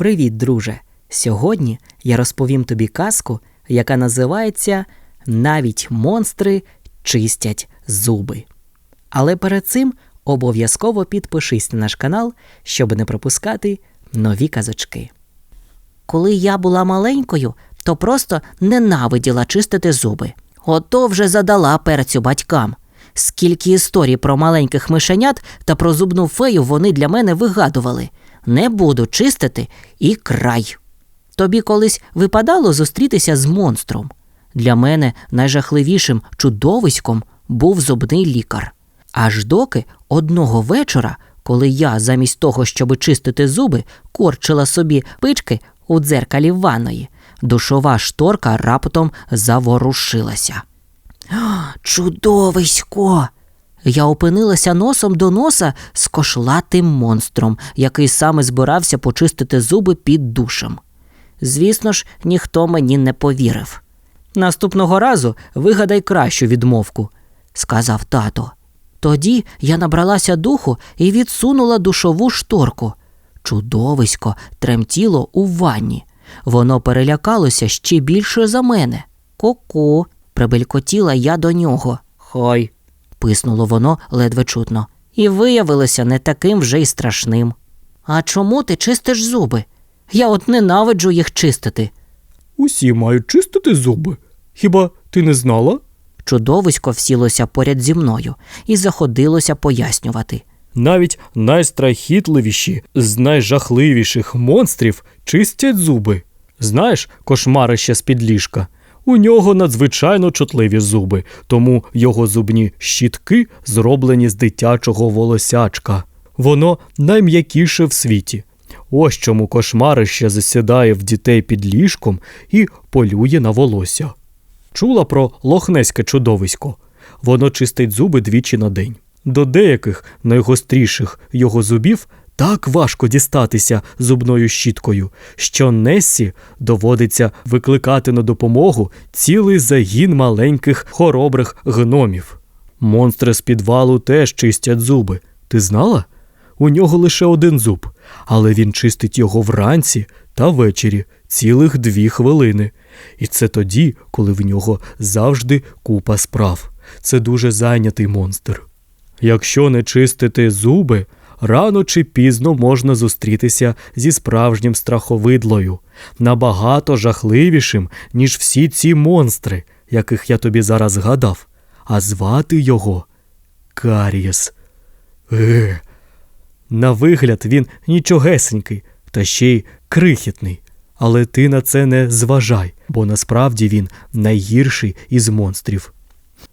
Привіт, друже! Сьогодні я розповім тобі казку, яка називається Навіть монстри чистять зуби. Але перед цим обов'язково підпишись на наш канал, щоб не пропускати нові казочки. Коли я була маленькою, то просто ненавиділа чистити зуби. Ото вже задала перцю батькам. Скільки історій про маленьких мишенят та про зубну фею вони для мене вигадували. Не буду чистити і край. Тобі колись випадало зустрітися з монстром. Для мене найжахливішим чудовиськом був зубний лікар. Аж доки одного вечора, коли я замість того, щоби чистити зуби, корчила собі пички у дзеркалі ванної, душова шторка раптом заворушилася. Чудовисько! Я опинилася носом до носа з кошлатим монстром, який саме збирався почистити зуби під душем. Звісно ж, ніхто мені не повірив. Наступного разу вигадай кращу відмовку, сказав тато. Тоді я набралася духу і відсунула душову шторку. Чудовисько тремтіло у ванні. Воно перелякалося ще більше за мене. Ку-ку, прибелькотіла я до нього. Хай. Писнуло воно ледве чутно. І виявилося не таким вже й страшним. А чому ти чистиш зуби? Я от ненавиджу їх чистити. Усі мають чистити зуби. Хіба ти не знала? Чудовисько всілося поряд зі мною і заходилося пояснювати. Навіть найстрахітливіші з найжахливіших монстрів чистять зуби. Знаєш, кошмарище з під ліжка. У нього надзвичайно чутливі зуби, тому його зубні щітки зроблені з дитячого волосячка. Воно найм'якіше в світі. Ось чому кошмарище засідає в дітей під ліжком і полює на волосся. Чула про лохнеське чудовисько. Воно чистить зуби двічі на день. До деяких найгостріших його зубів так важко дістатися зубною щіткою, що Нессі доводиться викликати на допомогу цілий загін маленьких хоробрих гномів. Монстри з підвалу теж чистять зуби. Ти знала? У нього лише один зуб, але він чистить його вранці та ввечері цілих дві хвилини. І це тоді, коли в нього завжди купа справ. Це дуже зайнятий монстр. Якщо не чистити зуби, рано чи пізно можна зустрітися зі справжнім страховидлою, набагато жахливішим, ніж всі ці монстри, яких я тобі зараз згадав, а звати його Карієс. Е. На вигляд він нічогесенький, та ще й крихітний. Але ти на це не зважай, бо насправді він найгірший із монстрів.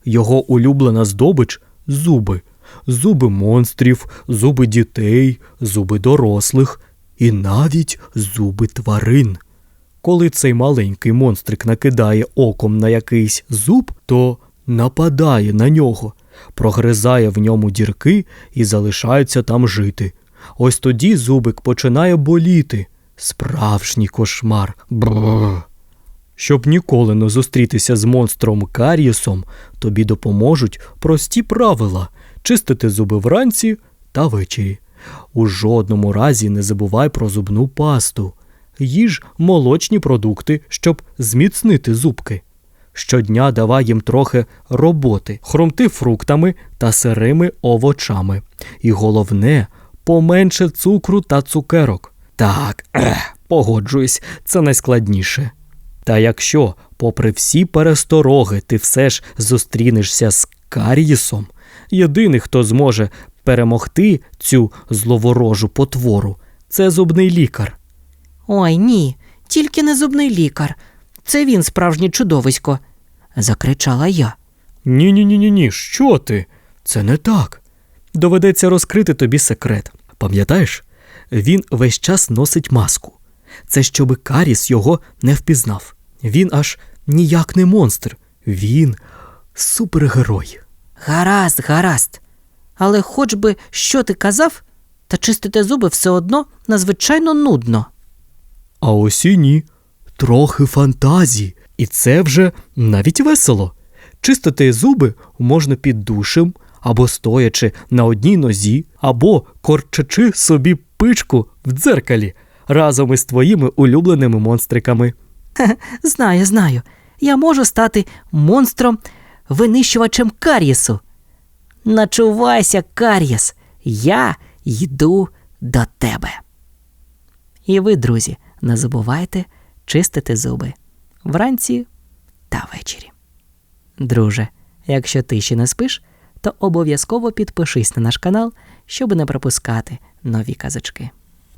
Його улюблена здобич зуби, зуби монстрів, зуби дітей, зуби дорослих і навіть зуби тварин. Коли цей маленький монстрик накидає оком на якийсь зуб, то нападає на нього, прогризає в ньому дірки і залишається там жити. Ось тоді зубик починає боліти. Справжній кошмар. Бррр. Щоб ніколи не зустрітися з монстром Карієсом, тобі допоможуть прості правила чистити зуби вранці та ввечері. У жодному разі не забувай про зубну пасту. Їж молочні продукти, щоб зміцнити зубки. Щодня давай їм трохи роботи, хрумти фруктами та сирими овочами. І головне, поменше цукру та цукерок. Так, ех, погоджуюсь, це найскладніше. Та якщо, попри всі перестороги, ти все ж зустрінешся з Карієсом, єдиний, хто зможе перемогти цю зловорожу потвору, це зубний лікар. Ой ні, тільки не зубний лікар. Це він справжнє чудовисько, закричала я. Ні, ні, ні, ні, ні, що ти? Це не так. Доведеться розкрити тобі секрет. Пам'ятаєш, він весь час носить маску. Це щоби Каріс його не впізнав. Він аж ніяк не монстр. Він супергерой. Гаразд, гаразд. Але хоч би що ти казав, та чистити зуби все одно надзвичайно нудно. А ось і ні. Трохи фантазії. І це вже навіть весело. Чистити зуби можна під душем, або стоячи на одній нозі, або корчачи собі пичку в дзеркалі, разом із твоїми улюбленими монстриками. Знаю, знаю. Я можу стати монстром, винищувачем кар'єсу. Начувайся, кар'єс, я йду до тебе. І ви, друзі, не забувайте чистити зуби вранці та ввечері. Друже, якщо ти ще не спиш, то обов'язково підпишись на наш канал, щоб не пропускати нові казочки.